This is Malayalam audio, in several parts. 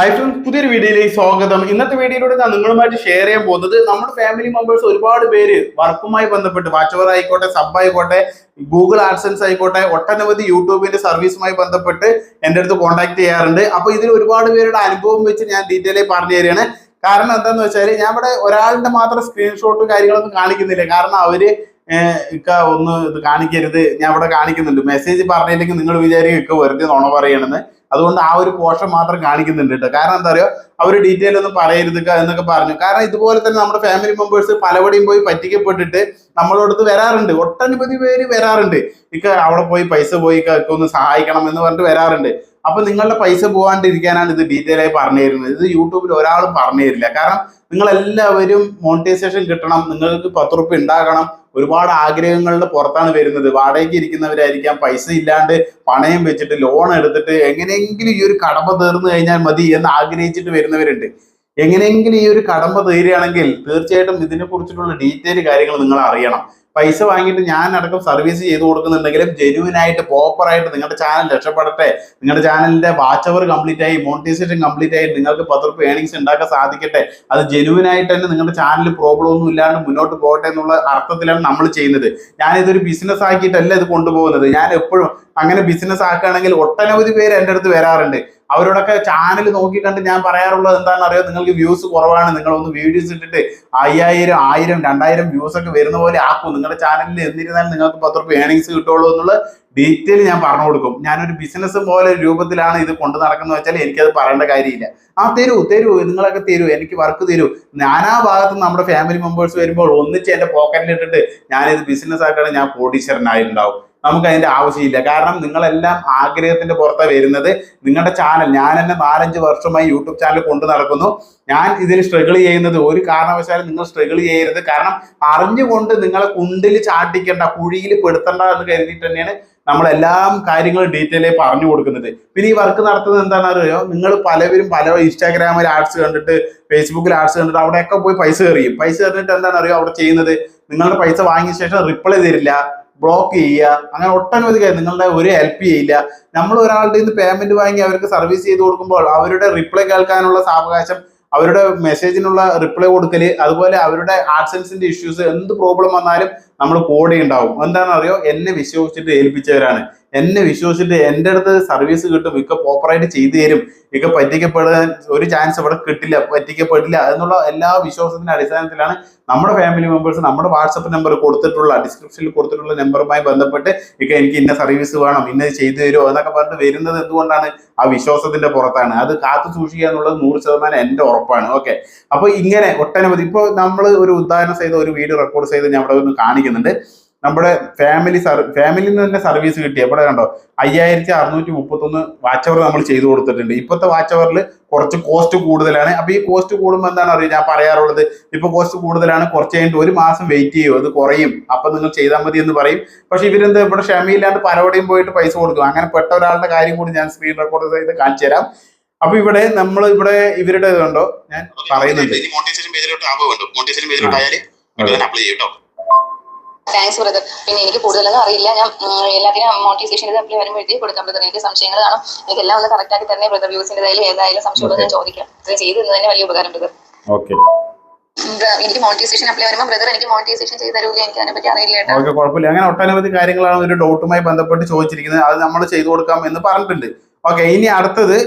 ഹായ് ഫ്രണ്ട്സ് പുതിയൊരു വീഡിയോയിലേക്ക് സ്വാഗതം. ഇന്നത്തെ വീഡിയോയിലൂടെ ഞാൻ നിങ്ങളുമായിട്ട് ഷെയർ ചെയ്യാൻ പോകുന്നത് നമ്മുടെ ഫാമിലി മെമ്പേഴ്സ് ഒരുപാട് പേര് വർക്കുമായി ബന്ധപ്പെട്ട് വാച്ചവർ ആയിക്കോട്ടെ സബ് ആയിക്കോട്ടെ ഗൂഗിൾ ആഡ്സൻസ് ആയിക്കോട്ടെ ഒട്ടനവധി യൂട്യൂബിന്റെ സർവീസുമായി ബന്ധപ്പെട്ട് എന്റെ അടുത്ത് കോൺടാക്ട് ചെയ്യാറുണ്ട്. അപ്പോൾ ഇതിൽ ഒരുപാട് പേരുടെ അനുഭവം വെച്ച് ഞാൻ ഡീറ്റെയിൽ ആയി പറഞ്ഞു തരികയാണ്. കാരണം എന്താന്ന് വെച്ചാൽ ഞാൻ ഇവിടെ ഒരാളുടെ മാത്രം സ്ക്രീൻഷോട്ട് കാര്യങ്ങളൊന്നും കാണിക്കുന്നില്ല. കാരണം അവർ ഇക്ക ഒന്ന് ഇത് കാണിക്കരുത്. ഞാൻ ഇവിടെ കാണിക്കുന്നുണ്ട്. മെസ്സേജ് പറഞ്ഞില്ലെങ്കിൽ നിങ്ങൾ വിചാരിക്കും ഇക്ക വെറുതെ നുണ പറയണമെന്ന് അതുകൊണ്ട് ആ ഒരു പോഷൻ മാത്രം കാണിക്കുന്നുണ്ട് കേട്ടോ കാരണം എന്താ പറയുക അവർ ഡീറ്റെയിൽ ഒന്നും പറയരുത് എന്നൊക്കെ പറഞ്ഞു. കാരണം ഇതുപോലെ തന്നെ നമ്മുടെ ഫാമിലി മെമ്പേഴ്സ് പലവടിയും പോയി പറ്റിക്കപ്പെട്ടിട്ട് നമ്മളോടത്ത് വരാറുണ്ട്. ഒട്ടനവധി പേര് വരാറുണ്ട്. ഇക്ക അവിടെ പോയി പൈസ പോയി ഒന്ന് സഹായിക്കണം എന്ന് പറഞ്ഞിട്ട് വരാറുണ്ട്. അപ്പൊ നിങ്ങളുടെ പൈസ പോകാണ്ടിരിക്കാനാണ് ഇത് ഡീറ്റെയിൽ ആയി പറഞ്ഞു തരുന്നത് ഇത് യൂട്യൂബിൽ ഒരാളും പറഞ്ഞു തരില്ല കാരണം നിങ്ങൾ എല്ലാവരും മോണിറ്റൈസേഷൻ കിട്ടണം. നിങ്ങൾക്ക് പത്ത് റുപ്യ ഉണ്ടാകണം. ഒരുപാട് ആഗ്രഹങ്ങളുടെ പുറത്താണ് വരുന്നത്. വാടകയ്ക്ക് ഇരിക്കുന്നവരായിരിക്കാം പൈസ ഇല്ലാണ്ട് പണയം വെച്ചിട്ട് ലോൺ എടുത്തിട്ട് എങ്ങനെയെങ്കിലും ഈ ഒരു കടമ തീർന്നു കഴിഞ്ഞാൽ മതി എന്ന് ആഗ്രഹിച്ചിട്ട് വരുന്നവരുണ്ട്. എങ്ങനെയെങ്കിലും ഈ ഒരു കടമ തീരുകയാണെങ്കിൽ തീർച്ചയായിട്ടും ഇതിനെ കുറിച്ചിട്ടുള്ള ഡീറ്റെയിൽ കാര്യങ്ങൾ നിങ്ങൾ അറിയണം. പൈസ വാങ്ങിയിട്ട് ഞാൻ അടക്കം സർവീസ് ചെയ്തു കൊടുക്കുന്നുണ്ടെങ്കിലും ജെന്യൂൻ ആയിട്ട് പ്രോപ്പർ ആയിട്ട് നിങ്ങളുടെ ചാനൽ രക്ഷപ്പെടട്ടെ. നിങ്ങളുടെ ചാനലിന്റെ വാച്ച് അവർ കംപ്ലീറ്റ് ആയി മോണിറ്റൈസേഷൻ കംപ്ലീറ്റ് ആയി നിങ്ങൾക്ക് പത്ത് റുപ്യ ഏണിങ്സ് ഉണ്ടാക്കാൻ സാധിക്കട്ടെ. അത് ജെന്യൂൻ ആയിട്ട് തന്നെ നിങ്ങളുടെ ചാനലിൽ പ്രോബ്ലം ഒന്നും ഇല്ലാണ്ട് മുന്നോട്ട് പോകട്ടെ എന്നുള്ള അർത്ഥത്തിലാണ് നമ്മൾ ചെയ്യുന്നത്. ഞാൻ ഇതൊരു ബിസിനസ് ആക്കിയിട്ടല്ല ഇത് കൊണ്ടുപോകുന്നത്. ഞാൻ എപ്പോഴും അങ്ങനെ ബിസിനസ് ആക്കുകയാണെങ്കിൽ ഒട്ടനവധി പേര് എന്റെ അടുത്ത് വരാറുണ്ട്. അവരോടൊക്കെ ചാനൽ നോക്കി കണ്ട് ഞാൻ പറയാറുള്ളത് എന്താണെന്ന് അറിയാം നിങ്ങൾക്ക് വ്യൂസ് കുറവാണ്. നിങ്ങളൊന്ന് വീഡിയോസ് ഇട്ടിട്ട് അയ്യായിരം ആയിരം രണ്ടായിരം വ്യൂസ് ഒക്കെ വരുന്ന പോലെ ആക്കും. നിങ്ങളുടെ ചാനലിൽ എന്നിരുന്നാൽ നിങ്ങൾക്ക് പത്ത് റുപ്യ ഏണിങ്സ് കിട്ടുള്ളൂ എന്നുള്ള ഡീറ്റെയിൽ ഞാൻ പറഞ്ഞു കൊടുക്കും. ഞാനൊരു ബിസിനസ് പോലെ രൂപത്തിലാണ് ഇത് കൊണ്ടു നടക്കുന്നത് വെച്ചാൽ എനിക്കത് പറയേണ്ട കാര്യമില്ല. ആ തരൂ തരൂ. നിങ്ങളൊക്കെ തരൂ. എനിക്ക് വർക്ക് തരൂ. നാനാ ഭാഗത്ത് നമ്മുടെ ഫാമിലി മെമ്പേഴ്സ് വരുമ്പോൾ ഒന്നിച്ച് എന്റെ പോക്കറ്റിൽ ഇട്ടിട്ട് ഞാനിത് ബിസിനസ് ആക്കുകയാണെങ്കിൽ ഞാൻ കോടീശ്വരനായിട്ടുണ്ടാവും നമുക്ക് അതിന്റെ ആവശ്യമില്ല. കാരണം നിങ്ങളെല്ലാം ആഗ്രഹത്തിന്റെ പുറത്തെ വരുന്നത്. നിങ്ങളുടെ ചാനൽ ഞാൻ തന്നെ നാലഞ്ച് വർഷമായി യൂട്യൂബ് ചാനൽ കൊണ്ടു നടക്കുന്നു. ഞാൻ ഇതിൽ സ്ട്രഗിൾ ചെയ്യുന്നത് ഒരു കാരണവശാലും നിങ്ങൾ സ്ട്രഗിൾ ചെയ്യരുത്. കാരണം അറിഞ്ഞുകൊണ്ട് നിങ്ങളെ കുണ്ടിൽ ചാട്ടിക്കേണ്ട കുഴിയിൽ പെടുത്തണ്ട എന്ന് കരുതിയിട്ട് തന്നെയാണ് നമ്മളെല്ലാം കാര്യങ്ങളും ഡീറ്റെയിൽ ആയി പറഞ്ഞു കൊടുക്കുന്നത്. പിന്നെ ഈ വർക്ക് നടത്തുന്നത് എന്താണെന്ന് അറിയോ നിങ്ങൾ പലവരും പല ഇൻസ്റ്റാഗ്രാമിൽ ആഡ്സ് കണ്ടിട്ട് ഫേസ്ബുക്കിൽ ആഡ്സ് കണ്ടിട്ട് അവിടെയൊക്കെ പോയി പൈസ എറിയും. പൈസ എറിഞ്ഞിട്ട് എന്താണ് അറിയോ അവിടെ ചെയ്യുന്നത്? നിങ്ങളുടെ പൈസ വാങ്ങിയ ശേഷം റിപ്ലൈ തരില്ല. ബ്ലോക്ക് ചെയ്യുക അങ്ങനെ ഒട്ടനവധി കാര്യം. നിങ്ങളുടെ ഒരു ഹെൽപ്പ് ചെയ്യില്ല. നമ്മൾ ഒരാളുടെ ഇന്ന് പേയ്മെന്റ് വാങ്ങി അവർക്ക് സർവീസ് ചെയ്ത് കൊടുക്കുമ്പോൾ അവരുടെ റിപ്ലൈ കേൾക്കാനുള്ള സാവകാശം അവരുടെ മെസ്സേജിനുള്ള റിപ്ലൈ കൊടുക്കൽ അതുപോലെ അവരുടെ ആഡ്സൻസിന്റെ ഇഷ്യൂസ് എന്ത് പ്രോബ്ലം വന്നാലും നമ്മൾ കൂടെ ഉണ്ടാവും എന്താണെന്ന് അറിയോ എന്നെ വിശ്വസിച്ചിട്ട് ഏൽപ്പിച്ചവരാണ്. എന്നെ വിശ്വസിച്ചിട്ട് എന്റെ അടുത്ത് സർവീസ് കിട്ടും. ഇക്ക പ്രോപ്പറായിട്ട് ചെയ്തു തരും. ഇക്ക പറ്റിക്കപ്പെടാൻ ഒരു ചാൻസ് ഇവിടെ കിട്ടില്ല പറ്റിക്കപ്പെടില്ല എന്നുള്ള എല്ലാ വിശ്വാസത്തിന്റെ അടിസ്ഥാനത്തിലാണ് നമ്മുടെ ഫാമിലി മെമ്പേഴ്സ് നമ്മുടെ വാട്സപ്പ് നമ്പർ കൊടുത്തിട്ടുള്ള ഡിസ്ക്രിപ്ഷനിൽ കൊടുത്തിട്ടുള്ള നമ്പറുമായി ബന്ധപ്പെട്ട് ഇക്ക എനിക്ക് ഇന്ന സർവീസ് വേണം ഇന്നത് ചെയ്തു തരുമോ എന്നൊക്കെ പറഞ്ഞിട്ട് വരുന്നത് എന്തുകൊണ്ടാണ്? ആ വിശ്വാസത്തിന്റെ പുറത്താണ്. അത് കാത്തു സൂക്ഷിക്കുക എന്നുള്ളത് നൂറ് ശതമാനം എന്റെ ഉറപ്പാണ്. ഓക്കെ അപ്പോൾ ഇങ്ങനെ ഒട്ടനവധി ഇപ്പോൾ നമ്മൾ ഒരു ഉദാഹരണം ചെയ്ത ഒരു വീഡിയോ റെക്കോർഡ് ചെയ്ത് ഞാൻ അവിടെ ഒന്ന് കാണിക്കുന്നുണ്ട് നമ്മുടെ ഫാമിലി സർ ഫാമിലിയിൽ നിന്ന് തന്നെ സർവീസ് കിട്ടി. എവിടെ കണ്ടോ? അയ്യായിരത്തി അറുന്നൂറ്റി മുപ്പത്തൊന്ന് വാച്ച് അവർ നമ്മൾ ചെയ്തു കൊടുത്തിട്ടുണ്ട്. ഇപ്പോഴത്തെ വാച്ച് അവറിൽ കുറച്ച് കോസ്റ്റ് കൂടുതലാണ്. അപ്പോൾ ഈ കോസ്റ്റ് കൂടുമ്പോൾ എന്താണ് അറിയുക ഞാൻ പറയാറുള്ളത് ഇപ്പൊ കോസ്റ്റ് കൂടുതലാണ്. കുറച്ച് കഴിഞ്ഞിട്ട് ഒരു മാസം വെയിറ്റ് ചെയ്യും. അത് കുറയും. അപ്പൊ നിങ്ങൾ ചെയ്താൽ മതി എന്ന് പറയും. പക്ഷെ ഇവരെന്താ ഇവിടെ ക്ഷമയില്ലാണ്ട് പലവടെയും പോയിട്ട് പൈസ കൊടുക്കും. അങ്ങനെ പെട്ട ഒരാളുടെ കാര്യം കൂടി ഞാൻ സ്ക്രീൻ റെക്കോർഡ് ചെയ്ത് കാണിച്ചു തരാം. അപ്പൊ ഇവിടെ നമ്മൾ ഇവിടെ ഇവരുടെ ഇതുണ്ടോ ഞാൻ പറയുന്നുണ്ട്. താങ്ക്സ് ബ്രദർ പിന്നെ എനിക്ക് കൂടുതലൊന്നും അറിയില്ല. ഞാൻ എല്ലാത്തിനും മോട്ടിവേഷൻ അപ്ലൈ വരുമ്പോഴത്തേക്ക് കൊടുക്കാം ബ്രദർ എനിക്ക് സംശയങ്ങൾ കാണും. എനിക്ക് എല്ലാം ഒന്ന് കറക്റ്റ് ആക്കി തന്നെ ബ്രദർ വ്യൂസിന്റെതായാലും ഏതായാലും സംശയമുള്ളത് ഞാൻ ചോദിക്കാം. ഇത് ചെയ്ത് തന്നെ വലിയ ഉപകാരം ബ്രദർ ഓക്കെ എനിക്ക് മോണിറ്റൈസേഷൻ അപ്ലൈ വരുമ്പോൾ ബ്രദർ എനിക്ക് മോണിറ്റൈസേഷൻ ചെയ്ത് തരൂല എനിക്ക് അതിനെ പറ്റി അറിയില്ല കേട്ടോ. ഓക്കെ കുഴപ്പമില്ല. അങ്ങനെ ഒട്ടനവധി കാര്യങ്ങളാണ് ഒരു ഡൗട്ടുമായി ബന്ധപ്പെട്ട് ചോദിച്ചിരിക്കുന്നത്. അത് നമ്മൾ ചെയ്തു കൊടുക്കാം എന്ന് പറഞ്ഞിട്ടുണ്ട്. ഓക്കെ ഇനി അടുത്തത്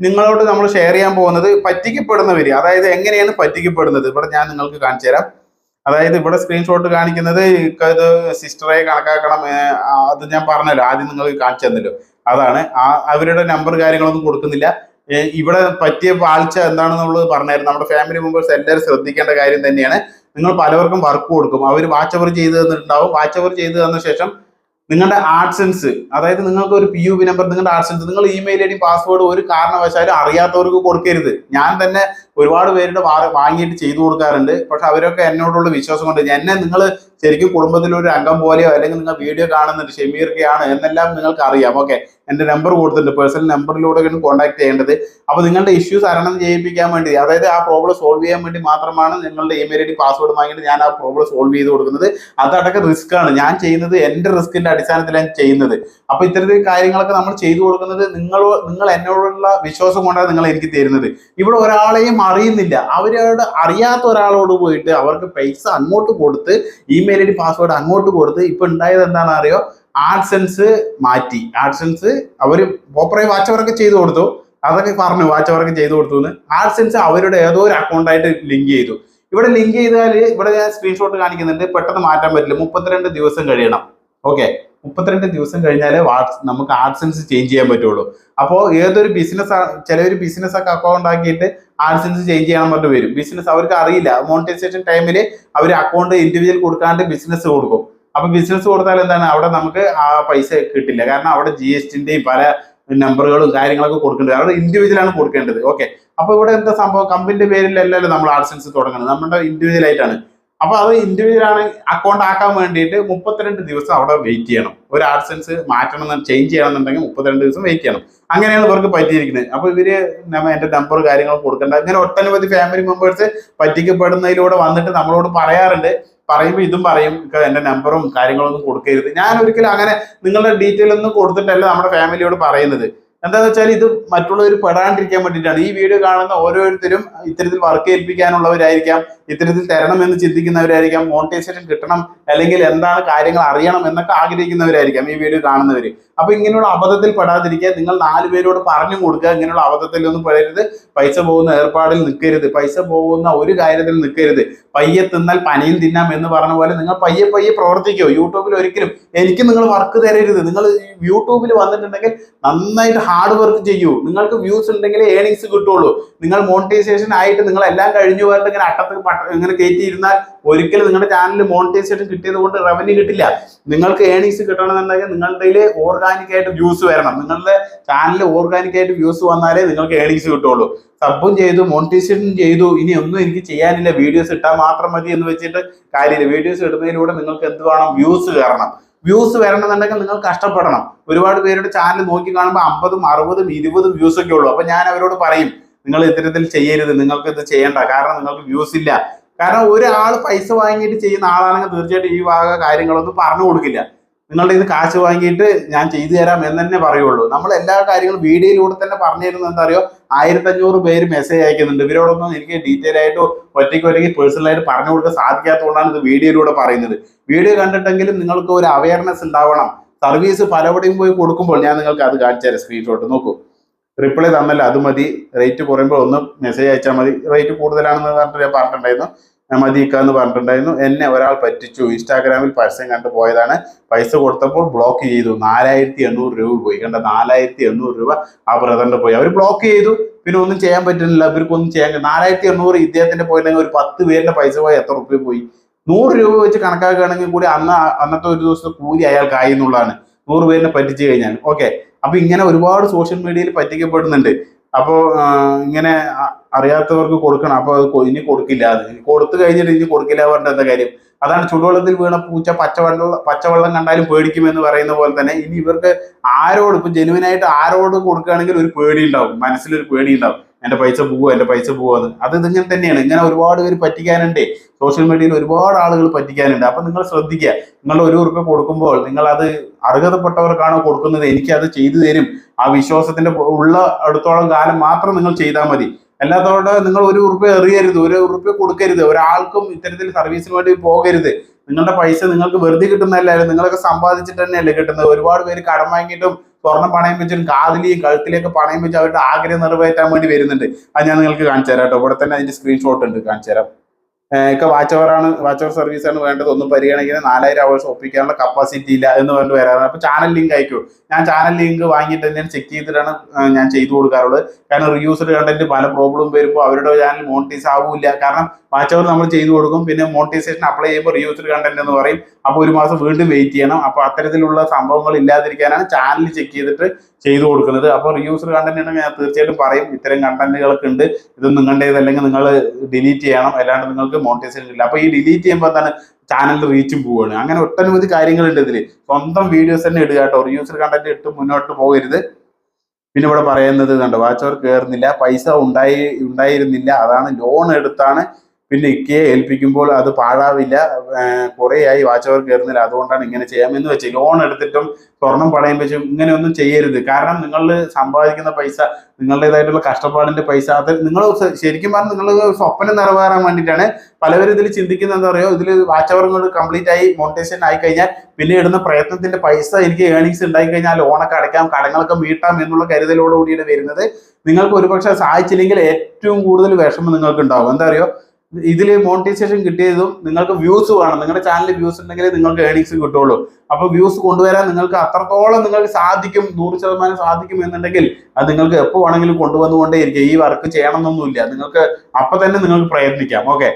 നിങ്ങളോട് നമ്മൾ ഷെയർ ചെയ്യാൻ പോകുന്നത് പറ്റിക്കപ്പെടുന്നവര് അതായത് എങ്ങനെയാണ് പറ്റിക്കപ്പെടുന്നത്? ഇവിടെ ഞാൻ നിങ്ങൾക്ക് കാണിച്ചു തരാം. അതായത് ഇവിടെ സ്ക്രീൻഷോട്ട് കാണിക്കുന്നത് ഇത് സിസ്റ്ററെ കണക്കാക്കണം അത് ഞാൻ പറഞ്ഞല്ലോ ആദ്യം നിങ്ങൾ കാണിച്ചു തന്നല്ലോ. അതാണ്. ആ അവരുടെ നമ്പർ കാര്യങ്ങളൊന്നും കൊടുക്കുന്നില്ല. ഇവിടെ പറ്റിയ പാഴ്ച എന്താണെന്നുള്ളത് പറഞ്ഞായിരുന്നു. നമ്മുടെ ഫാമിലി മെമ്പേഴ്സ് എല്ലാവരും ശ്രദ്ധിക്കേണ്ട കാര്യം തന്നെയാണ്. നിങ്ങൾ പലവർക്കും വർക്ക് കൊടുക്കും. അവർ വാച്ച് അവർ ചെയ്തു തന്നിട്ടുണ്ടാവും. വാച്ച് അവർ ചെയ്തു തന്ന ശേഷം നിങ്ങളുടെ ആഡ്സൻസ് അതായത് നിങ്ങൾക്ക് ഒരു പി യു ബി നമ്പർ നിങ്ങളുടെ ആഡ്സൻസ് നിങ്ങൾ ഇമെയിൽ ഐ ഡി പാസ്വേഡ് ഒരു കാരണവശാലും അറിയാത്തവർക്ക് കൊടുക്കരുത്. ഞാൻ തന്നെ ഒരുപാട് പേരുടെ വാങ്ങിയിട്ട് ചെയ്തു കൊടുക്കാറുണ്ട്. പക്ഷെ അവരൊക്കെ എന്നോടുള്ള വിശ്വാസം കൊണ്ട് എന്നെ നിങ്ങൾ ശരിക്കും കുടുംബത്തിലൊരു അംഗം പോലെയോ അല്ലെങ്കിൽ നിങ്ങൾ വീഡിയോ കാണുന്നുണ്ട് ഷെമീർക്കെയാണ് എന്നെല്ലാം നിങ്ങൾക്ക് അറിയാം ഓക്കെ എന്റെ നമ്പർ കൊടുത്തിട്ടുണ്ട്. പേഴ്സണൽ നമ്പറിലൂടെയാണ് കോൺടാക്ട് ചെയ്യേണ്ടത്. അപ്പോൾ നിങ്ങളുടെ ഇഷ്യൂസ് അരണം ചെയ്യിപ്പിക്കാൻ വേണ്ടി അതായത് ആ പ്രോബ്ലം സോൾവ് ചെയ്യാൻ വേണ്ടി മാത്രമാണ് നിങ്ങളുടെ ഇമെയിൽ ഐ ഡി പാസ്വേഡ് വാങ്ങിയിട്ട് ഞാൻ ആ പ്രോബ്ലം സോൾവ് ചെയ്ത് കൊടുക്കുന്നത്. അതടക്കം റിസ്ക് ആണ്. ഞാൻ ചെയ്യുന്നത് എന്റെ റിസ്കിന്റെ അടിസ്ഥാനത്തിലാണ് ചെയ്യുന്നത്. അപ്പോൾ ഇത്തരത്തിൽ കാര്യങ്ങളൊക്കെ നമ്മൾ ചെയ്തു കൊടുക്കുന്നത് നിങ്ങൾ നിങ്ങൾ എന്നോടുള്ള വിശ്വാസം കൊണ്ടാണ് നിങ്ങൾ എനിക്ക് തരുന്നത്. ഇവിടെ ഒരാളെയും അറിയുന്നില്ല. അവരോട് അറിയാത്ത ഒരാളോട് പോയിട്ട് അവർക്ക് പൈസ അങ്ങോട്ട് കൊടുത്ത് ഇമെയിൽ ഐ ഡി പാസ്വേഡ് അങ്ങോട്ട് കൊടുത്ത് ഇപ്പൊ ഉണ്ടായത് എന്താണെന്ന് അറിയോ ആഡ്സെൻസ് മാറ്റി ആഡ്സെൻസ് അവർ പ്രോപ്പറായി വാച്ച് അവർക്ക് ചെയ്തു കൊടുത്തു. അതൊക്കെ പറഞ്ഞു വാച്ച് അവർക്ക് ചെയ്തു കൊടുത്തു എന്ന്. ആഡ്സെൻസ് അവരുടെ ഏതോ ഒരു അക്കൗണ്ടായിട്ട് ലിങ്ക് ചെയ്തു. ഇവിടെ ലിങ്ക് ചെയ്താൽ ഇവിടെ ഞാൻ സ്ക്രീൻഷോട്ട് കാണിക്കുന്നുണ്ട്. പെട്ടെന്ന് മാറ്റാൻ പറ്റില്ല. മുപ്പത്തിരണ്ട് ദിവസം കഴിയണം. ഓക്കെ മുപ്പത്തിരണ്ട് ദിവസം കഴിഞ്ഞാലേ വാട്സ് നമുക്ക് ആഡ്സെൻസ് ചേഞ്ച് ചെയ്യാൻ പറ്റുള്ളൂ. അപ്പോൾ ഏതൊരു ബിസിനസ് ചിലവർ ബിസിനസ് ഒക്കെ അക്കൗണ്ട് ആക്കിയിട്ട് ആഡ്സെൻസ് ചേഞ്ച് ചെയ്യാൻ പറഞ്ഞിട്ട് വരും. ബിസിനസ് അവർക്ക് അറിയില്ല. മോണിറ്റൈസേഷൻ ടൈമിൽ അവർ അക്കൗണ്ട് ഇൻഡിവിജ്വൽ കൊടുക്കാണ്ട് ബിസിനസ് കൊടുക്കും. അപ്പൊ ബിസിനസ് കൊടുത്താൽ എന്താണ്? അവിടെ നമുക്ക് ആ പൈസ കിട്ടില്ല. കാരണം അവിടെ ജി എസ് ടിന്റെയും പല നമ്പറുകളും കാര്യങ്ങളൊക്കെ കൊടുക്കേണ്ടത് അവിടെ ഇൻഡിവിജ്വൽ ആണ് കൊടുക്കേണ്ടത്. ഓക്കെ അപ്പൊ ഇവിടെ എന്താ സംഭവം? കമ്പനിന്റെ പേരിലല്ലല്ലോ നമ്മൾ ആഡ്സെൻസ് തുടങ്ങുന്നത് നമ്മുടെ ഇൻഡിവിജ്വൽ ആയിട്ടാണ്. അപ്പൊ അത് ഇൻഡിവിജ്വൽ ആണ് അക്കൗണ്ട് ആക്കാൻ വേണ്ടിയിട്ട് മുപ്പത്തിരണ്ട് ദിവസം അവിടെ വെയിറ്റ് ചെയ്യണം. ഒരു ആഡ്സെൻസ് മാറ്റണം ചേഞ്ച് ചെയ്യണം എന്നുണ്ടെങ്കിൽ മുപ്പത്തിരണ്ട് ദിവസം വെയിറ്റ് ചെയ്യണം. അങ്ങനെയാണ് ഇവർക്ക് പറ്റിയിരിക്കുന്നത്. അപ്പൊ ഇവർ എന്റെ നമ്പർ കാര്യങ്ങൾ കൊടുക്കണ്ട. ഇങ്ങനെ ഒട്ടനവധി ഫാമിലി മെമ്പേഴ്സ് പറ്റിക്കപ്പെടുന്നതിലൂടെ വന്നിട്ട് നമ്മളോട് പറയാറുണ്ട്. പറയുമ്പോൾ ഇതും പറയും എന്റെ നമ്പറും കാര്യങ്ങളൊന്നും കൊടുക്കരുത്. ഞാൻ ഒരിക്കലും അങ്ങനെ നിങ്ങളുടെ ഡീറ്റെയിൽ ഒന്നും കൊടുത്തിട്ടല്ല നമ്മുടെ ഫാമിലിയോട് പറയുന്നത്. എന്താന്ന് വെച്ചാൽ ഇത് മറ്റുള്ളവർ പെടാണ്ടിരിക്കാൻ വേണ്ടിയിട്ടാണ്. ഈ വീഡിയോ കാണുന്ന ഓരോരുത്തരും ഇത്തരത്തിൽ വർക്ക് ഏൽപ്പിക്കാനുള്ളവരായിരിക്കാം. ഇത്തരത്തിൽ എന്ന് ചിന്തിക്കുന്നവരായിരിക്കാം മോണിറ്റൈസേഷൻ കിട്ടണം അല്ലെങ്കിൽ എന്താണ് കാര്യങ്ങൾ അറിയണം എന്നൊക്കെ ആഗ്രഹിക്കുന്നവരായിരിക്കാം ഈ വീഡിയോ കാണുന്നവര്. അപ്പൊ ഇങ്ങനെയുള്ള അബദ്ധത്തിൽ പെടാതിരിക്കാൻ നിങ്ങൾ നാല് പേരോട് പറഞ്ഞു കൊടുക്കുക ഇങ്ങനെയുള്ള അബദ്ധത്തിലൊന്നും പെടരുത്. പൈസ പോകുന്ന ഏർപ്പാടിൽ നിൽക്കരുത്. പൈസ പോകുന്ന ഒരു കാര്യത്തിൽ നിൽക്കരുത്. പയ്യെ തിന്നാൽ പനിയും തിന്നാം എന്ന് പറഞ്ഞ പോലെ നിങ്ങൾ പയ്യെ പയ്യെ പ്രവർത്തിക്കോ. യൂട്യൂബിൽ ഒരിക്കലും എനിക്ക് നിങ്ങൾ വർക്ക് തരരുത്. നിങ്ങൾ യൂട്യൂബിൽ വന്നിട്ടുണ്ടെങ്കിൽ നന്നായിട്ട് ഹാർഡ് വർക്ക് ചെയ്യൂ. നിങ്ങൾക്ക് വ്യൂസ് ഉണ്ടെങ്കിൽ ഏണിങ്സ് കിട്ടുള്ളൂ. നിങ്ങൾ മോണിറ്റൈസേഷൻ ആയിട്ട് നിങ്ങൾ എല്ലാം കഴിഞ്ഞു പോയിട്ട് ഇങ്ങനെ അട്ടത്ത് ഇങ്ങനെ കയറ്റിയിരുന്നാൽ ഒരിക്കലും നിങ്ങളുടെ ചാനൽ മോണിറ്റൈസേഷൻ കിട്ടിയത് കൊണ്ട് റവന്യൂ കിട്ടില്ല. നിങ്ങൾക്ക് ഏണിങ്സ് കിട്ടണമെന്നുണ്ടെങ്കിൽ നിങ്ങളുടെ ഓർഗാനിക് ആയിട്ട് വ്യൂസ് വരണം. നിങ്ങളുടെ ചാനലിൽ ഓർഗാനിക് ആയിട്ട് വ്യൂസ് വന്നാലേ നിങ്ങൾക്ക് ഏണിങ്സ് കിട്ടുള്ളൂ സബും ചെയ്തു മോണിറ്റൈസേഷൻ ചെയ്തു ഇനി ഒന്നും എനിക്ക് ചെയ്യാനില്ല. വീഡിയോസ് ഇട്ടാൽ മാത്രം മതി എന്ന് വെച്ചിട്ട് കാര്യമില്ല. വീഡിയോസ് ഇടുന്നതിലൂടെ നിങ്ങൾക്ക് എന്ത് വേണം? വ്യൂസ് കയറണം. വ്യൂസ് വരണമെന്നുണ്ടെങ്കിൽ നിങ്ങൾ കഷ്ടപ്പെടണം. ഒരുപാട് പേരുടെ ചാനൽ നോക്കി കാണുമ്പോൾ അമ്പതും അറുപതും ഇരുപതും വ്യൂസ് ഒക്കെ ഉള്ളൂ. അപ്പൊ ഞാൻ അവരോട് പറയും നിങ്ങൾ ഇത്തരത്തിൽ ചെയ്യരുത്. നിങ്ങൾക്ക് ഇത് ചെയ്യണ്ട. കാരണം നിങ്ങൾക്ക് വ്യൂസ് ഇല്ല. കാരണം ഒരാൾ പൈസ വാങ്ങിയിട്ട് ചെയ്യുന്ന ആളാണെങ്കിൽ തീർച്ചയായിട്ടും ഈ വക കാര്യങ്ങളൊന്നും പറഞ്ഞു കൊടുക്കില്ല. നിങ്ങളുടെ ഇത് കാശ് വാങ്ങിയിട്ട് ഞാൻ ചെയ്തു തരാം എന്ന് തന്നെ പറയുള്ളൂ. നമ്മൾ എല്ലാ കാര്യങ്ങളും വീഡിയോയിലൂടെ തന്നെ പറഞ്ഞു തരുന്നത് എന്താ അറിയോ? ആയിരത്തഞ്ഞൂറ് പേര് മെസ്സേജ് അയക്കുന്നുണ്ട്. ഇവരോടൊന്നും എനിക്ക് ഡീറ്റെയിൽ ആയിട്ട് ഒറ്റയ്ക്ക് ഒറ്റയ്ക്ക് പേഴ്സണലായിട്ട് പറഞ്ഞു കൊടുക്കാൻ സാധിക്കാത്തതുകൊണ്ടാണ് ഇത് വീഡിയോയിലൂടെ പറയുന്നത്. വീഡിയോ കണ്ടിട്ടെങ്കിലും നിങ്ങൾക്ക് ഒരു അവയർനെസ് ഉണ്ടാവണം. സർവീസ് പലവിടെയും പോയി കൊടുക്കുമ്പോൾ ഞാൻ നിങ്ങൾക്ക് അത് കാണിച്ചു തരാം. സ്ക്രീൻഷോട്ട് നോക്കൂ. റിപ്ലൈ തന്നല്ല അത് മതി. റേറ്റ് കുറയുമ്പോൾ ഒന്ന് മെസ്സേജ് അയച്ചാൽ മതി. റേറ്റ് കൂടുതലാണെന്ന് പറഞ്ഞിട്ട് ഞാൻ പറഞ്ഞിട്ടുണ്ടായിരുന്നു. ഞാൻ മതിക്ക എന്ന് പറഞ്ഞിട്ടുണ്ടായിരുന്നു. എന്നെ ഒരാൾ പറ്റിച്ചു. ഇൻസ്റ്റാഗ്രാമിൽ പരസ്യം കണ്ടു പോയതാണ്. പൈസ കൊടുത്തപ്പോൾ ബ്ലോക്ക് ചെയ്തു. നാലായിരത്തി എണ്ണൂറ് രൂപ പോയി. കണ്ട നാലായിരത്തി എണ്ണൂറ് രൂപ ആ ബ്രദറിന്റെ പോയി. അവർ ബ്ലോക്ക് ചെയ്തു. പിന്നെ ഒന്നും ചെയ്യാൻ പറ്റുന്നില്ല. അവർക്കൊന്നും ചെയ്യാൻ നാലായിരത്തി എണ്ണൂറ് ഇദ്ദേഹത്തിന്റെ പോയില്ലെങ്കിൽ ഒരു പത്ത് പേരിന്റെ പൈസ പോയി എത്ര റുപ്യ പോയി. നൂറ് രൂപ വെച്ച് കണക്കാക്കുകയാണെങ്കിൽ കൂടി അന്ന് അന്നത്തെ ഒരു ദിവസത്തെ കൂലി അയാൾക്കായി എന്നുള്ളതാണ്. നൂറ് പേരിനെ പറ്റിച്ചു കഴിഞ്ഞാൽ. ഓക്കെ അപ്പൊ ഇങ്ങനെ ഒരുപാട് സോഷ്യൽ മീഡിയയിൽ പറ്റിക്കപ്പെടുന്നുണ്ട്. അപ്പോ ഇങ്ങനെ അറിയാത്തവർക്ക് കൊടുക്കണം. അപ്പൊ അത് ഇനി കൊടുക്കില്ല. അത് കൊടുത്തു കഴിഞ്ഞിട്ട് ഇനി കൊടുക്കില്ല പറഞ്ഞിട്ട് എന്താ കാര്യം? അതാണ് ചുടുവെള്ളത്തിൽ വീണ പൂച്ച പച്ചവെള്ളം പച്ചവെള്ളം കണ്ടാലും പേടിക്കുമെന്ന് പറയുന്ന പോലെ തന്നെ ഇനി ഇവർക്ക് ആരോട് ഇപ്പൊ ജെനുവിനായിട്ട് ആരോട് കൊടുക്കുകയാണെങ്കിൽ ഒരു പേടി ഉണ്ടാവും മനസ്സിലൊരു പേടി ഉണ്ടാവും എന്റെ പൈസ പോവുക എന്റെ പൈസ പോവാന്ന് അത് ഇതിങ്ങനെ തന്നെയാണ്. ഇങ്ങനെ ഒരുപാട് പേര് പറ്റിക്കാനുണ്ട്. സോഷ്യൽ മീഡിയയിൽ ഒരുപാട് ആളുകൾ പറ്റിക്കാനുണ്ട്. അപ്പൊ നിങ്ങൾ ശ്രദ്ധിക്കുക. നിങ്ങൾ ഒരു ഉറുപ്പ് കൊടുക്കുമ്പോൾ നിങ്ങൾ അത് അർഹതപ്പെട്ടവർക്കാണോ കൊടുക്കുന്നത്? എനിക്ക് അത് ചെയ്തു തരും. ആ വിശ്വാസത്തിന്റെ ഉള്ള അടുത്തോളം കാലം മാത്രം നിങ്ങൾ ചെയ്താൽ മതി. അല്ലാത്തവരുടെ നിങ്ങൾ ഒരു ഉറുപ്പ് എറിയരുത് ഒരു ഉറുപ്പ് കൊടുക്കരുത്. ഒരാൾക്കും ഇത്തരത്തിൽ സർവീസിന് വേണ്ടി പോകരുത്. നിങ്ങളുടെ പൈസ നിങ്ങൾക്ക് വെറുതെ കിട്ടുന്നതല്ലായിരുന്നു നിങ്ങളൊക്കെ സമ്പാദിച്ചിട്ട് തന്നെയല്ലേ കിട്ടുന്നത്. ഒരുപാട് പേര് കടം വാങ്ങിയിട്ടും സ്വർണം പണയം വെച്ചും കാതിലെയും കഴുത്തിലേക്ക് പണയം വെച്ച് അവരുടെ ആഗ്രഹം നിറവേറ്റാൻ വേണ്ടി വരുന്നുണ്ട്. അത് ഞാൻ നിങ്ങൾക്ക് കാണിച്ചു തരാം കേട്ടോ. ഇവിടെ തന്നെ അതിന്റെ സ്ക്രീൻഷോട്ട് ഉണ്ട് കാണിച്ചു തരാം. ഇപ്പൊ വാച്ച് ആണ് വാച്ച് ഓവർ സർവീസ് ആണ് വേണ്ടത്. ഒന്നും പരിഗണിക്കുന്നത് നാലായിരം അവേഴ്സ് ഒപ്പിക്കാനുള്ള കപ്പാസിറ്റി ഇല്ല എന്ന് പറഞ്ഞിട്ട് വരാറുണ്ട്. അപ്പൊ ചാനൽ ലിങ്ക് അയക്കൂ. ഞാൻ ചാനൽ ലിങ്ക് വാങ്ങിയിട്ട് ഞാൻ ചെക്ക് ചെയ്തിട്ടാണ് ഞാൻ ചെയ്തു കൊടുക്കാറുള്ളത്. കാരണം റിയൂസ്ഡ് കണ്ടന്റ് പല പ്രോബ്ലം വരുമ്പോൾ അവരുടെ ചാനൽ മോണിറ്റൈസ് ആവില്ല. കാരണം വാച്ച് ഓവർ നമ്മൾ ചെയ്തു കൊടുക്കും. പിന്നെ മോണിറ്റൈസേഷൻ അപ്ലൈ ചെയ്യുമ്പോൾ റിയൂസ്ഡ് കണ്ടന്റ് എന്ന് പറയും. അപ്പോൾ ഒരു മാസം വീണ്ടും വെയിറ്റ് ചെയ്യണം. അപ്പോൾ അത്തരത്തിലുള്ള സംഭവങ്ങൾ ഇല്ലാതിരിക്കാനാണ് ചാനൽ ചെക്ക് ചെയ്തിട്ട് ചെയ്തു കൊടുക്കുന്നത്. അപ്പോൾ റീയൂസ്ഡ് കണ്ടന്റ് ഉണ്ടെങ്കിൽ ഞാൻ തീർച്ചയായിട്ടും പറയും. ഇത്തരം കണ്ടന്റുകളൊക്കെ ഉണ്ട്. ഇത് നിങ്ങളുടേത് അല്ലെങ്കിൽ നിങ്ങൾ ഡിലീറ്റ് ചെയ്യണം. അല്ലാണ്ട് നിങ്ങൾക്ക് മോണിറ്റൈസേഷൻ ഇല്ല. അപ്പോൾ ഈ ഡിലീറ്റ് ചെയ്യുമ്പോൾ തന്നെ ചാനലിൽ റീച്ചും പോവുകയാണ് അങ്ങനെ ഒട്ടനവധി കാര്യങ്ങളുണ്ട് ഇതിൽ സ്വന്തം വീഡിയോസ് തന്നെ ഇടുക കേട്ടോ. റീയൂസ്ഡ് കണ്ടന്റ് ഇട്ട് മുന്നോട്ട് പോകരുത്. പിന്നെ ഇവിടെ പറയുന്നത് കണ്ടോ? വാച്ചവർ കയറുന്നില്ല പൈസ ഉണ്ടായി ഉണ്ടായിരുന്നില്ല. അതാണ് ലോൺ എടുത്താണ് പിന്നെ ഇക്കയെ ഏൽപ്പിക്കുമ്പോൾ അത് പാഴാവില്ല. കുറേ വാച്ചവർ വാച്ച് കയറുന്നില്ല. അതുകൊണ്ടാണ് ഇങ്ങനെ ചെയ്യാമെന്ന് വെച്ച് ലോൺ എടുത്തിട്ടും സ്വർണം പണയം വെച്ചും ഇങ്ങനെയൊന്നും ചെയ്യരുത്. കാരണം നിങ്ങൾ സമ്പാദിക്കുന്ന പൈസ നിങ്ങളുടേതായിട്ടുള്ള കഷ്ടപ്പാടിന്റെ പൈസ അത് നിങ്ങൾ ശരിക്കും പറഞ്ഞാൽ നിങ്ങൾ സ്വപ്നം നിറവേറാൻ വേണ്ടിയിട്ടാണ്. പലവരും ഇതിൽ ചിന്തിക്കുന്നത് എന്താ പറയുക ഇതിൽ വാച്ച് അവർ കൊണ്ട് കംപ്ലീറ്റ് ആയി മോണിറ്റൈസേഷൻ ആയി കഴിഞ്ഞാൽ പിന്നെ ഇടുന്ന പ്രയത്നത്തിന്റെ പൈസ എനിക്ക് ഏണിങ്സ് ഉണ്ടായി കഴിഞ്ഞാൽ ലോണൊക്കെ അടയ്ക്കാം കടങ്ങളൊക്കെ മീട്ടാം എന്നുള്ള കരുതലോടുകൂടിയാണ് വരുന്നത്. നിങ്ങൾക്ക് ഒരുപക്ഷെ സഹായിച്ചില്ലെങ്കിൽ ഏറ്റവും കൂടുതൽ വിഷമം നിങ്ങൾക്ക് ഉണ്ടാവും എന്താ അറിയോ ഇതിൽ മോണിറ്റൈസേഷൻ കിട്ടിയതും നിങ്ങൾക്ക് വ്യൂസ് വേണം. നിങ്ങളുടെ ചാനലിൽ വ്യൂസ് ഉണ്ടെങ്കിൽ നിങ്ങൾക്ക് ഏണിങ്സ് കിട്ടുള്ളൂ. അപ്പൊ വ്യൂസ് കൊണ്ടുവരാൻ നിങ്ങൾക്ക് അത്രത്തോളം നിങ്ങൾക്ക് സാധിക്കും നൂറ് ശതമാനം സാധിക്കും എന്നുണ്ടെങ്കിൽ അത് നിങ്ങൾക്ക് എപ്പോൾ വേണമെങ്കിലും കൊണ്ടുവന്നുകൊണ്ടേ ഇരിക്കുക ഈ വർക്ക് ചെയ്യണമെന്നൊന്നുമില്ല. നിങ്ങൾക്ക് അപ്പൊ തന്നെ നിങ്ങൾക്ക് പ്രയത്നിക്കാം. ഓക്കെ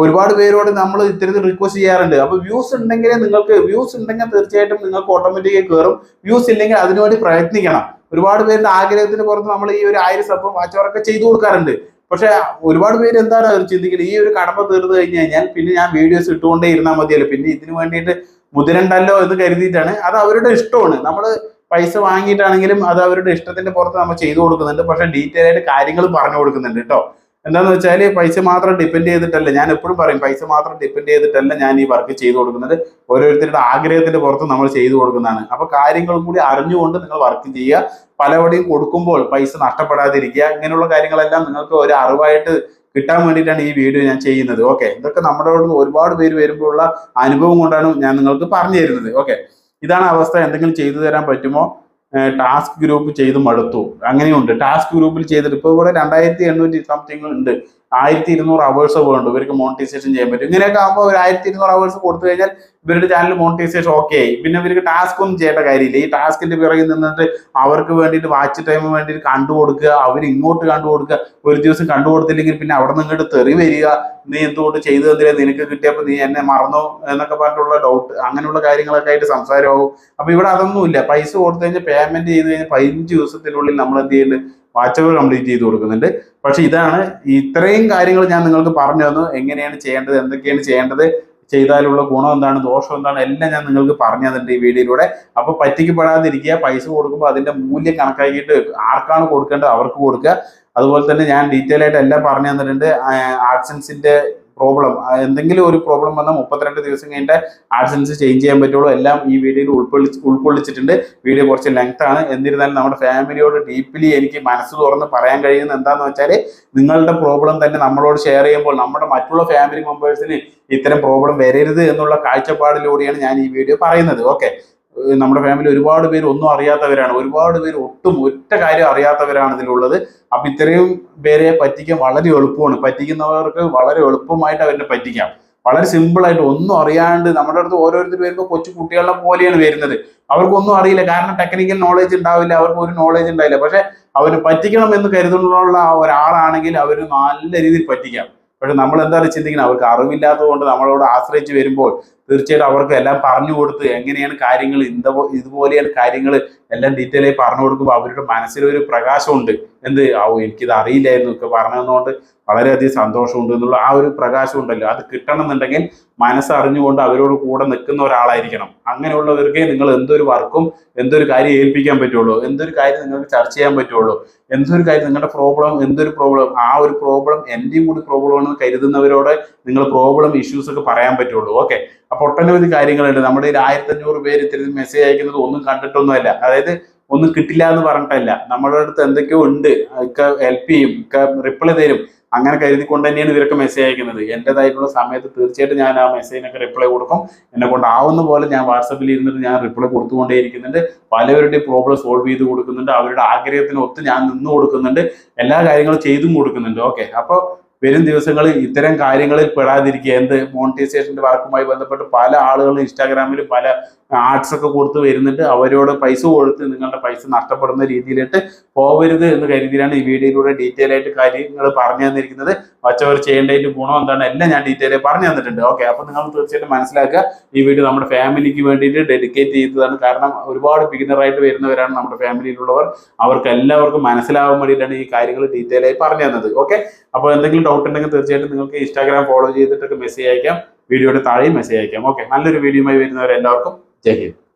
ഒരുപാട് പേരോട് നമ്മൾ ഇത്തരത്തിൽ റിക്വസ്റ്റ് ചെയ്യാറുണ്ട്. അപ്പൊ വ്യൂസ് ഉണ്ടെങ്കിൽ നിങ്ങൾക്ക് വ്യൂസ് ഉണ്ടെങ്കിൽ തീർച്ചയായിട്ടും നിങ്ങൾക്ക് ഓട്ടോമാറ്റിക്കായി കയറും വ്യൂസ് ഇല്ലെങ്കിൽ അതിനുവേണ്ടി പ്രയത്നിക്കണം. ഒരുപാട് പേരുടെ ആഗ്രഹത്തിന് പുറത്ത് നമ്മൾ ഈ ഒരു ആയിരം സബ് വാച്ചവറൊക്കെ ചെയ്തു കൊടുക്കാറുണ്ട്. പക്ഷെ ഒരുപാട് പേര് എന്താണ് ചിന്തിക്കുന്നത് ഈ ഒരു കടമ തീർന്നു കഴിഞ്ഞു കഴിഞ്ഞാൽ പിന്നെ ഞാൻ വീഡിയോസ് ഇട്ടുകൊണ്ടേ ഇരുന്നാൽ മതിയല്ലോ. പിന്നെ ഇതിനു വേണ്ടിയിട്ട് മുതിരണ്ടല്ലോ എന്ന് കരുതിയിട്ടാണ്. അത് അവരുടെ ഇഷ്ടമാണ്. നമ്മൾ പൈസ വാങ്ങിയിട്ടാണെങ്കിലും അത് അവരുടെ ഇഷ്ടത്തിന്റെ പുറത്ത് നമ്മൾ ചെയ്തു കൊടുക്കുന്നുണ്ട്. പക്ഷെ ഡീറ്റെയിൽ ആയിട്ട് കാര്യങ്ങൾ പറഞ്ഞു കൊടുക്കുന്നുണ്ട് കേട്ടോ. എന്താന്ന് വെച്ചാൽ പൈസ മാത്രം ഡിപ്പെൻഡ് ചെയ്തിട്ടല്ല. ഞാൻ എപ്പോഴും പറയും പൈസ മാത്രം ഡിപ്പെൻഡ് ചെയ്തിട്ടല്ല ഞാൻ ഈ വർക്ക് ചെയ്തു കൊടുക്കുന്നത്. ഓരോരുത്തരുടെ ആഗ്രഹത്തിന്റെ പുറത്ത് നമ്മൾ ചെയ്തു കൊടുക്കുന്നതാണ്. അപ്പൊ കാര്യങ്ങളും കൂടി അറിഞ്ഞുകൊണ്ട് നിങ്ങൾ വർക്ക് ചെയ്യുക. പലവടിയും കൊടുക്കുമ്പോൾ പൈസ നഷ്ടപ്പെടാതിരിക്കുക. ഇങ്ങനെയുള്ള കാര്യങ്ങളെല്ലാം നിങ്ങൾക്ക് ഒരു അറിവായിട്ട് കിട്ടാൻ വേണ്ടിയിട്ടാണ് ഈ വീഡിയോ ഞാൻ ചെയ്യുന്നത്. ഓക്കെ ഇതൊക്കെ നമ്മുടെ അവിടെ ഒരുപാട് പേര് വരുമ്പോഴുള്ള അനുഭവം കൊണ്ടാണ് ഞാൻ നിങ്ങൾക്ക് പറഞ്ഞു തരുന്നത് ഓക്കെ ഇതാണ് അവസ്ഥ. എന്തെങ്കിലും ചെയ്തു തരാൻ പറ്റുമോ? ടാസ്ക് ഗ്രൂപ്പ് ചെയ്ത് മടുത്തു. അങ്ങനെയുണ്ട്. ടാസ്ക് ഗ്രൂപ്പിൽ ചെയ്തിട്ട് ഇപ്പോൾ ഇവിടെ രണ്ടായിരത്തി എണ്ണൂറ്റി സംതിങ് ഉണ്ട്. ആയിരത്തി ഇരുന്നൂറ് അവേഴ്സ് വേണ്ടു ഇവർക്ക് മോണിറ്റൈസേഷൻ ചെയ്യാൻ പറ്റും. ഇങ്ങനെയൊക്കെ ആകുമ്പോൾ ഒരു ആയിരത്തി ഇരുന്നൂറ് അവേഴ്സ് കൊടുത്തു കഴിഞ്ഞാൽ ഇവരുടെ ചാനൽ മോണിറ്റൈസേഷൻ ഓക്കെ ആയി. പിന്നെ ഇവർക്ക് ടാസ്ക് ഒന്നും ചെയ്യേണ്ട കാര്യമില്ല. ഈ ടാസ്കിന്റെ പിറകിൽ നിന്നിട്ട് അവർക്ക് വേണ്ടിയിട്ട് വാച്ച് ടൈം വേണ്ടിയിട്ട് കണ്ടു കൊടുക്കുക അവർ ഇങ്ങോട്ട് കണ്ടു കൊടുക്കുക ഒരു ദിവസം കണ്ടു കൊടുത്തില്ലെങ്കിൽ പിന്നെ അവിടെ നിന്ന് ഇങ്ങോട്ട് തെറി വരിക നീ എന്തുകൊണ്ട് ചെയ്തു തന്നില്ല നിനക്ക് കിട്ടിയപ്പോൾ നീ എന്നെ മറന്നോ? എന്നൊക്കെ പറഞ്ഞിട്ടുള്ള ഡൗട്ട് അങ്ങനെയുള്ള കാര്യങ്ങളൊക്കെ ആയിട്ട് സംസാരമാകും. അപ്പൊ ഇവിടെ അതൊന്നുമില്ല. പൈസ കൊടുത്തു കഴിഞ്ഞാൽ പേയ്മെന്റ് ചെയ്ത് കഴിഞ്ഞാൽ പതിനഞ്ച് ദിവസത്തിനുള്ളിൽ നമ്മൾ എന്ത് ചെയ്യുന്നുണ്ട് വാച്ച് കംപ്ലീറ്റ് ചെയ്ത് കൊടുക്കുന്നുണ്ട്. പക്ഷെ ഇതാണ് ഇത്രയും കാര്യങ്ങൾ ഞാൻ നിങ്ങൾക്ക് പറഞ്ഞു തന്നു. എങ്ങനെയാണ് ചെയ്യേണ്ടത് എന്തൊക്കെയാണ് ചെയ്യേണ്ടത് ചെയ്താലുള്ള ഗുണം എന്താണ് ദോഷം എന്താണ് എല്ലാം ഞാൻ നിങ്ങൾക്ക് പറഞ്ഞു തന്നിട്ടുണ്ട് ഈ വീഡിയോയിലൂടെ. അപ്പൊ പറ്റിക്കപ്പെടാതിരിക്കുക. പൈസ കൊടുക്കുമ്പോൾ അതിന്റെ മൂല്യം കണക്കാക്കിയിട്ട് ആർക്കാണ് കൊടുക്കേണ്ടത് അവർക്ക് കൊടുക്കുക. അതുപോലെ തന്നെ ഞാൻ ഡീറ്റെയിൽ ആയിട്ട് എല്ലാം പറഞ്ഞു തന്നിട്ടുണ്ട്. ആഡ്സൻസിന്റെ പ്രോബ്ലം എന്തെങ്കിലും ഒരു പ്രോബ്ലം വന്നാൽ മുപ്പത്തിരണ്ട് ദിവസം കഴിഞ്ഞിട്ട് ആഡ്സൻസ് ചേഞ്ച് ചെയ്യാൻ പറ്റുള്ളൂ. എല്ലാം ഈ വീഡിയോയിൽ ഉൾക്കൊള്ളി ഉൾക്കൊള്ളിച്ചിട്ടുണ്ട്. വീഡിയോ കുറച്ച് ലെങ്ത് ആണ്. എന്നിരുന്നാലും നമ്മുടെ ഫാമിലിയോട് ഡീപ്ലി എനിക്ക് മനസ്സ് തുറന്ന് പറയാൻ കഴിയുന്നത് എന്താണെന്ന് വെച്ചാൽ നിങ്ങളുടെ പ്രോബ്ലം തന്നെ നമ്മളോട് ഷെയർ ചെയ്യുമ്പോൾ നമ്മുടെ മറ്റുള്ള ഫാമിലി മെമ്പേഴ്സിന് ഇത്തരം പ്രോബ്ലം വരരുത് എന്നുള്ള കാഴ്ചപ്പാടിലൂടെയാണ് ഞാൻ ഈ വീഡിയോ പറയുന്നത്. ഓക്കെ നമ്മുടെ ഫാമിലി ഒരുപാട് പേര് ഒന്നും അറിയാത്തവരാണ്. ഒരുപാട് പേര് ഒട്ടും ഒറ്റ കാര്യം അറിയാത്തവരാണ് ഇതിലുള്ളത്. അപ്പൊ ഇത്രയും പേരെ പറ്റിക്കാൻ വളരെ എളുപ്പമാണ്. പറ്റിക്കുന്നവർക്ക് വളരെ എളുപ്പമായിട്ട് അവരെ പറ്റിക്കാം. വളരെ സിമ്പിൾ ആയിട്ട് ഒന്നും അറിയാണ്ട് നമ്മുടെ അടുത്ത് ഓരോരുത്തർ വരുമ്പോൾ കൊച്ചു കുട്ടികളെ പോലെയാണ് വരുന്നത്. അവർക്കൊന്നും അറിയില്ല. കാരണം ടെക്നിക്കൽ നോളേജ് ഉണ്ടാവില്ല. അവർക്ക് ഒരു നോളേജ് ഉണ്ടാവില്ല. പക്ഷെ അവരെ പറ്റിക്കണം എന്ന് കരുതുന്നുള്ള ഒരാളാണെങ്കിൽ അവർ നല്ല രീതിയിൽ പറ്റിക്കാം. പക്ഷെ നമ്മൾ എന്താണ് ചിന്തിക്കുന്നത്? അവർക്ക് അറിവില്ലാത്തത് കൊണ്ട് നമ്മളോട് ആശ്രയിച്ച് വരുമ്പോൾ തീർച്ചയായിട്ടും അവർക്ക് എല്ലാം പറഞ്ഞു കൊടുത്ത് എങ്ങനെയാണ് കാര്യങ്ങൾ ഇന്ത ഇതുപോലെയാണ് കാര്യങ്ങൾ എല്ലാം ഡീറ്റെയിൽ ആയി പറഞ്ഞു കൊടുക്കുമ്പോൾ അവരുടെ മനസ്സിലൊരു പ്രകാശമുണ്ട്. എന്ത്? ആവും എനിക്കിത് അറിയില്ലായിരുന്നു ഒക്കെ പറഞ്ഞതുകൊണ്ട് വളരെയധികം സന്തോഷമുണ്ട് എന്നുള്ള ആ ഒരു പ്രകാശം ഉണ്ടല്ലോ അത് കിട്ടണം എന്നുണ്ടെങ്കിൽ മനസ്സറിഞ്ഞുകൊണ്ട് അവരോട് കൂടെ നിൽക്കുന്ന ഒരാളായിരിക്കണം. അങ്ങനെയുള്ളവർക്ക് നിങ്ങൾ എന്തൊരു വർക്കും എന്തൊരു കാര്യം ഏൽപ്പിക്കാൻ പറ്റുള്ളൂ. എന്തൊരു കാര്യം നിങ്ങൾക്ക് ചർച്ച ചെയ്യാൻ പറ്റുള്ളൂ. എന്തൊരു കാര്യം നിങ്ങളുടെ പ്രോബ്ലം എന്തൊരു പ്രോബ്ലം ആ ഒരു പ്രോബ്ലം എന്റെയും കൂടി പ്രോബ്ലം ആണെന്ന് കരുതുന്നവരോട് നിങ്ങൾ പ്രോബ്ലം ഇഷ്യൂസ് ഒക്കെ പറയാൻ പറ്റുള്ളൂ. ഓക്കെ അപ്പൊ ഒട്ടനവധി കാര്യങ്ങളുണ്ട്. നമ്മുടെ ഒരു ആയിരത്തി അഞ്ഞൂറ് പേര് ഇത്തരത്തിൽ മെസ്സേജ് അയക്കുന്നത് ഒന്നും കണ്ടിട്ടൊന്നുമല്ല. അതായത് ഒന്നും കിട്ടില്ല എന്ന് പറഞ്ഞിട്ടല്ല. നമ്മുടെ അടുത്ത് എന്തൊക്കെയോ ഉണ്ട്. ഒക്കെ ഹെൽപ്പ് ചെയ്യും. ഒക്കെ റിപ്ലൈ തരും. അങ്ങനെ കരുതിക്കൊണ്ട് തന്നെയാണ് ഇവരൊക്കെ മെസ്സേജ് അയക്കുന്നത്. എന്റെതായിട്ടുള്ള സമയത്ത് തീർച്ചയായിട്ടും ഞാൻ ആ മെസ്സേജിനൊക്കെ റിപ്ലൈ കൊടുക്കും. എന്നെ കൊണ്ട് ആവുന്ന പോലെ ഞാൻ വാട്സപ്പിൽ ഇരുന്നിട്ട് ഞാൻ റിപ്ലൈ കൊടുത്തുകൊണ്ടേയിരിക്കുന്നുണ്ട്. പലവരുടെയും പ്രോബ്ലം സോൾവ് ചെയ്ത് കൊടുക്കുന്നുണ്ട്. അവരുടെ ആഗ്രഹത്തിന് ഒത്ത് ഞാൻ നിന്ന് കൊടുക്കുന്നുണ്ട്. എല്ലാ കാര്യങ്ങളും ചെയ്തും കൊടുക്കുന്നുണ്ട്. ഓക്കെ അപ്പോൾ വരും ദിവസങ്ങളിൽ ഇത്തരം കാര്യങ്ങളിൽ പെടാതിരിക്കുക. എന്ത് മോണിറ്റൈസേഷന്റെ വർക്കുമായി ബന്ധപ്പെട്ട് പല ആളുകളും ഇൻസ്റ്റാഗ്രാമിലും പല ആർട്സ് ഒക്കെ കൊടുത്ത് വരുന്നുണ്ട്. അവരോട് പൈസ കൊടുത്ത് നിങ്ങളുടെ പൈസ നഷ്ടപ്പെടുന്ന രീതിയിലിട്ട് പോവരുത് എന്ന് കരുതിയാണ് ഈ വീഡിയോയിലൂടെ ഡീറ്റെയിൽ ആയിട്ട് കാര്യങ്ങൾ പറഞ്ഞു തന്നിരിക്കുന്നത്. വച്ചവർ ചെയ്യേണ്ടതിന്റെ ഗുണം എന്താണ്? എല്ലാം ഞാൻ ഡീറ്റെയിൽ പറഞ്ഞു തന്നിട്ടുണ്ട്. ഓക്കെ അപ്പൊ നിങ്ങൾ തീർച്ചയായിട്ടും മനസ്സിലാക്കുക. ഈ വീഡിയോ നമ്മുടെ ഫാമിലിക്ക് വേണ്ടിയിട്ട് ഡെഡിക്കേറ്റ് ചെയ്തതാണ്. കാരണം ഒരുപാട് ബിഗിനറായിട്ട് വരുന്നവരാണ് നമ്മുടെ ഫാമിലിയിലുള്ളവർ. അവർക്ക് എല്ലാവർക്കും മനസ്സിലാവാൻ വേണ്ടിയിട്ടാണ് ഈ കാര്യങ്ങൾ ഡീറ്റെയിൽ ആയി പറഞ്ഞു തന്നത്. ഓക്കെ അപ്പോൾ എന്തെങ്കിലും ഡൗട്ട് ഉണ്ടെങ്കിൽ തീർച്ചയായിട്ടും നിങ്ങൾക്ക് ഇൻസ്റ്റാഗ്രാം ഫോളോ ചെയ്തിട്ടൊക്കെ മെസ്സേജ് അയക്കാം. വീഡിയോയുടെ താഴെയും മെസ്സേജ് അയക്കാം. ഓക്കെ നല്ലൊരു വീഡിയോയുമായി വരുന്നവരെല്ലാവർക്കും জয় হিন্দ